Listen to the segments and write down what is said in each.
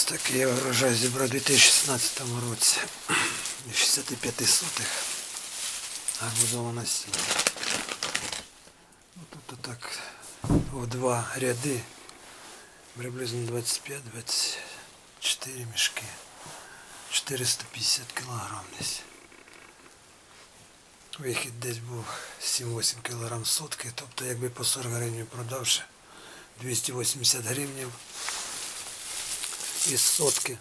Ось такий я врожай зібрав у 2016 році. Із 65 сотих гарбузового насіння. Ну, Тобто так в два ряди приблизно 25-24 мішки. 450 кілограм десь. Вихід десь був 7-8 кілограм сотки, тобто якби по 40 гривень продавши 280 гривнів із сотки.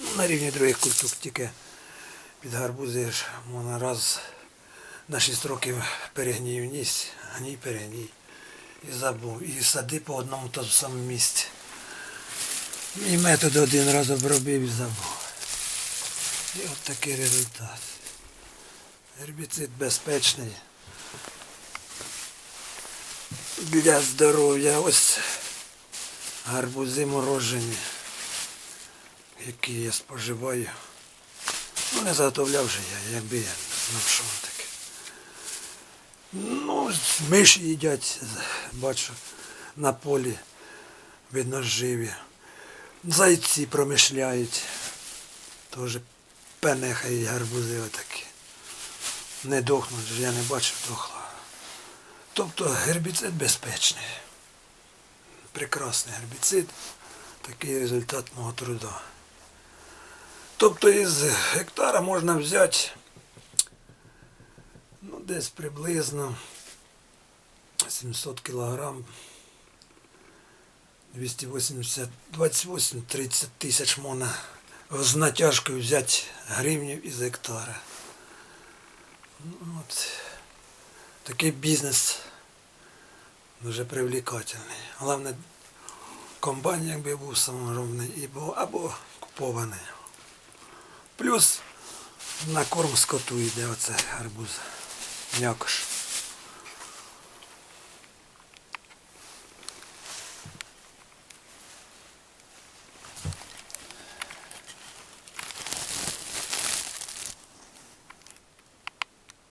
Ну, на рівні других культур тільки під гарбузи ж можна раз на 6 років перегній вніс, гній перегній. І забув. І сади по одному тому самому місці. І метод один раз обробив і забув. І от такий результат. Гербіцид безпечний. Для здоров'я. Ось гарбузи морожені, які я споживаю. Ну, не заготовляв же я, якби я знав, що таке. Ну, миші їдять, бачу, на полі, видно, живі. Зайці промишляють. Теж пенехають гарбузи отакі. Не дохнуть, я не бачив дохла. Тобто гербіцид безпечний. Прекрасний гербіцид. Такий результат мого труда. Тобто із гектара можна взяти ну, десь приблизно 700 кілограм, 280, 28-30 тисяч можна з натяжкою взяти гривнів із гектара. Ну, от. Такий бізнес дуже привлекательний. Головне, комбайн якби був саморобний або купований. Плюс на корм скоту йде оце гарбуз. М'якош.